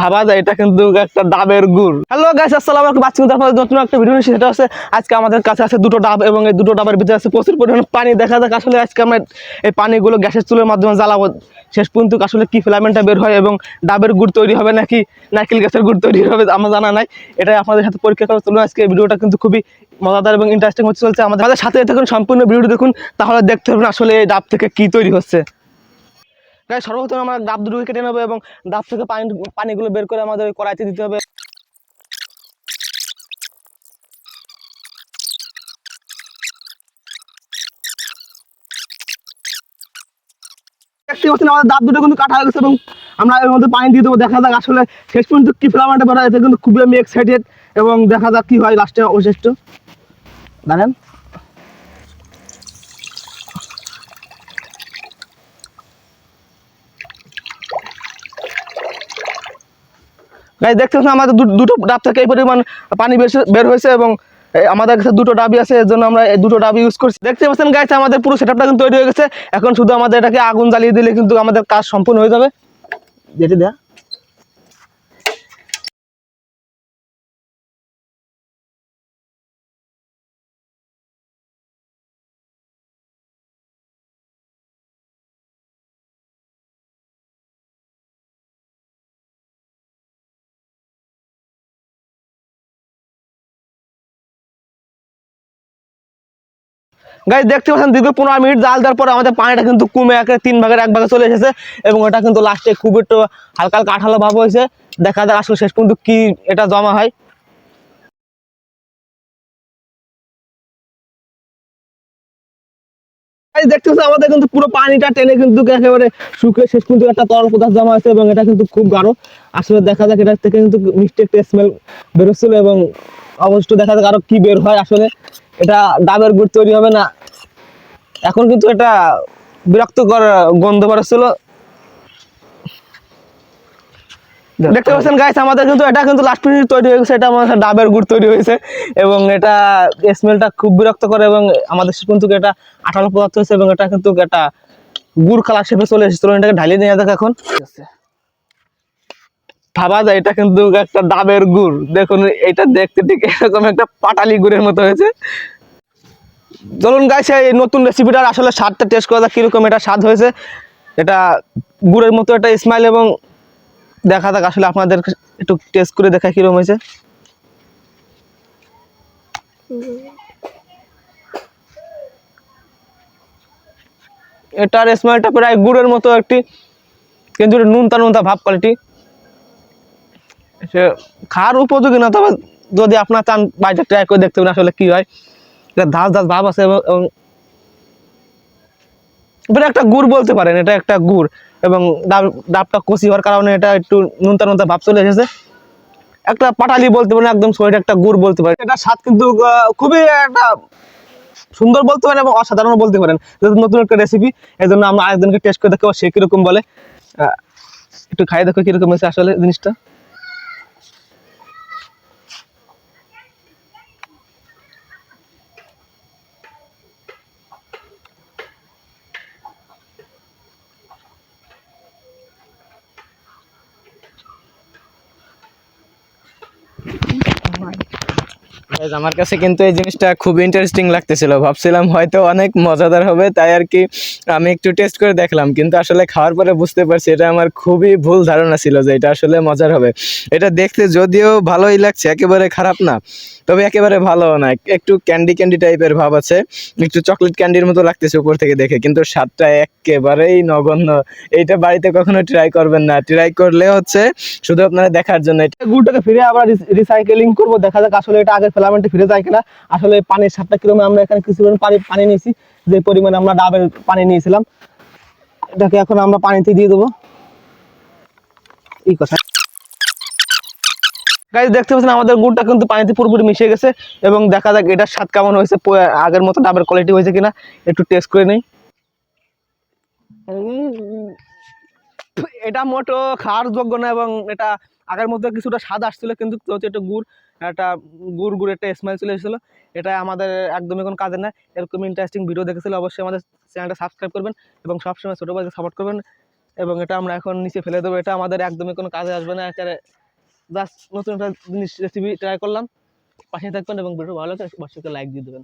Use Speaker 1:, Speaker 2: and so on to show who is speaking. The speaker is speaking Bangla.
Speaker 1: ভাবা যায়, এটা কিন্তু একটা ডাবের গুড়। হ্যালো গাইস আসসালামু আলাইকুম। আজকে আপনাদের নতুন একটা ভিডিও নিয়েছি সেটা হচ্ছে, আজকে আমাদের কাছে আছে দুটো ডাব এবং এই দুটো ডাবের ভিতরে আছে প্রচুর পরিমাণে পানি। দেখা যাক আসলে আজকে আমরা এই পানিগুলো গ্যাসের চুলের মাধ্যমে জ্বালাবো। শেষ পর্যন্ত আসলে কি ফিলামেন্টটা বের হয় এবং ডাবের গুড় তৈরি হবে নাকি নারকেল গাছের গুড় তৈরি হবে, আমার জানা নাই। এটাই আপনাদের সাথে পরীক্ষা করার জন্য আজকে ভিডিওটা কিন্তু খুবই মজাদার এবং ইন্টারেস্টিং হচ্ছে চলছে আমাদের। সাথে দেখুন সম্পূর্ণ ভিডিওটি দেখুন। তাহলে দেখতে পারবেন আসলে এই ডাব থেকে কি তৈরি হচ্ছে। গাই সর্বপ্রথম আমরা ডাব দুটোকে কেটে নেব এবং ডাব থেকে পানি, পানিগুলো বের করে আমাদের কড়াইতে দিতে হবে। আমাদের দাঁত দুটো কিন্তু কাটা হয়ে গেছে এবং আমরা এর মধ্যে পানি দিয়ে দেবো। দেখা যাক আসলে শেষ পর্যন্ত কি ফ্লামারটা বেরোয় এতে কিন্তু খুবই আমি এক্সাইটেড এবং দেখা যাক কি হয় লাস্টে অবশিষ্ট। জানেন গাইজ দেখতে আমাদের দুটো ডাব থেকে এই পরিমাণ পানি বের বের হয়েছে এবং আমাদের কাছে দুটো ডাবি আছে, এর জন্য আমরা এই দুটো ডাবি ইউজ করছি। দেখতে পাচ্ছেন গাইছে আমাদের পুরো সেটআপটা কিন্তু তৈরি হয়ে গেছে। এখন শুধু আমাদের এটাকে আগুন জ্বালিয়ে দিলে কিন্তু আমাদের কাজ সম্পূর্ণ হয়ে যাবে। যেটি দেয়া। গাইজ দেখতে পাচ্ছেন, দীর্ঘ পনেরো মিনিট জাল দেওয়ার পরে আমাদের পানিটা কিন্তু কমে একে তিন ভাগের এক ভাগে চলে এসেছে এবং এটা কিন্তু লাস্টে খুব একটু হালকা হালকা আঠালো ভাব হয়েছে। দেখা যাক আসলে শেষ পর্যন্ত কি এটা জমা হয়। দেখতে পাচ্ছেন, আমাদের কিন্তু পুরো পানিটা টেনে কিন্তু একেবারে শুকিয়ে শেষ পর্যন্ত একটা তরল পদার্থ জমা হয়েছে এবং এটা কিন্তু খুব গাঢ়। আসলে দেখা যাক এটা থেকে কিন্তু মিষ্টি একটা স্মেল বেরোচ্ছিল এবং অবশ্য দেখা যাক আরও কি বের হয় আসলে। এটা ডাবের গুড় তৈরি হবে না। এখন কিন্তু এটা বিরক্তকর গন্ধ বেরোচ্ছিল। দেখতে পাচ্ছেন গাইস আমাদের কিন্তু এটা কিন্তু লাস্ট মিনিট তৈরি হয়ে গেছে। এটা আমাদের ডাবের গুড় তৈরি হয়েছে এবং এটা স্মেলটা খুব বিরক্ত করে এবং আমাদের কিন্তু এটা আঠালো পদার্থ হয়েছে এবং এটা কিন্তু এটা গুড় কালার শেপে চলে এসেছে চলুন এটাকে ঢালিয়ে নিয়ে দেখ এখন। ভাবা যায়, এটা কিন্তু একটা ডাবের গুড়। দেখুন, এটা দেখতে ঠিক এরকম একটা পাটালি গুড়ের মতো হয়েছে। চলুন গাইছে এই নতুন রেসিপিটার আসলে স্বাদটা টেস্ট করা যাক, কীরকম এটা স্বাদ হয়েছে। এটা গুড়ের মতো একটা স্মাইল এবং দেখা যাক আসলে আপনাদের একটু টেস্ট করে দেখা কীরকম হয়েছে। এটার স্মাইলটা প্রায় গুড়ের মতো একটি, কিন্তু নুনতা নুনতা ভাব কোয়ালিটি সে খাওয়ার উপযোগী না, তবে যদি আপনার চান বাড়িতে ট্রাই করে দেখতে পারেন আসলে কি হয়। ধাস ধাস ভাব আছে এবং এটা একটা গুড় বলতে পারেন, এটা একটা গুড় এবং ডাব, ডাবটা কষি হওয়ার কারণে এটা একটু নুনতা নুনতা ভাব চলে এসেছে। একটা পাটালি বলতে পারেন, একদম শরীর একটা গুড় বলতে পারেন। এটা স্বাদ কিন্তু খুবই একটা সুন্দর বলতে পারেন এবং অসাধারণ বলতে পারেন। যেহেতু নতুন একটা রেসিপি এই জন্য আমরা আরেকজনকে টেস্ট করে দেখো সে কীরকম বলে। একটু খাই দেখো কীরকম হয়েছে আসলে জিনিসটা।
Speaker 2: Thank you. আমার কাছে কিন্তু এই জিনিসটা খুব ইন্টারেস্টিং লাগতেছিল। ভাবছিলাম হয়তো অনেক মজাদার হবে, তাই আর কি আমি একটু টেস্ট করে দেখলাম। কিন্তু আসলে খাওয়ার পরে বুঝতে পারছি, এটা আমার খুবই ভুল ধারণা ছিল যে এটা আসলে মজার হবে। এটা দেখতে যদিও ভালোই লাগছে, একেবারে খারাপ না, তবে একেবারে ভালো না। একটু ক্যান্ডি ক্যান্ডি টাইপের ভাব আছে, একটু চকলেট ক্যান্ডির মতো লাগতেছে উপর থেকে দেখে, কিন্তু স্বাদটা একেবারেই নগণ্য। এইটা বাড়িতে কখনো ট্রাই করবেন না। ট্রাই করলে হচ্ছে শুধু আপনারা দেখার জন্য। এটা
Speaker 1: গুড়টাকে ফিরে আবার রিসাইকেলিং করব, দেখা যাক আসলে এটা আগের ফিলামেন্টে ফিরে যায় কিনা, আসলে পানির সাতটা কিলোমিটার আমরা এখানে কিছু পানি পানি নিয়েছি, যে পরিমাণে আমরা ডাবের পানি নিয়েছিলাম। এটাকে এখন আমরা পানিতে দিয়ে দেবো। এই কথা। গাইজ দেখতে পাচ্ছেন, আমাদের গুড়টা কিন্তু পানিতে পুরোপুরি মিশে গেছে এবং দেখা যাক এটার স্বাদ কেমন হয়েছে আগের মতো ডাবের কোয়ালিটি হয়েছে কিনা, একটু টেস্ট করে নেই। এটা মোটো খাওয়ার যোগ্য না এবং এটা আগের মধ্যে কিছুটা স্বাদ আসছিল, কিন্তু একটা গুড় একটা গুড় গুড়, একটা স্মেল চলে এসেছিল। এটা আমাদের একদমই কোনো কাজে না এরকম ইন্টারেস্টিং ভিডিও দেখেছিল, অবশ্যই আমাদের চ্যানেলটা সাবস্ক্রাইব করবেন এবং সবসময় ছোটো ভাইকে সাপোর্ট করবেন এবং এটা আমরা এখন নিচে ফেলে দেবো। এটা আমাদের একদমই কোনো কাজে আসবে না। একেবারে জাস্ট নতুন একটা জিনিস রেসিপি ট্রাই করলাম। পাশে থাকবেন এবং ভিডিও ভালো লাগে অবশ্যই লাইক দিয়ে দেবেন।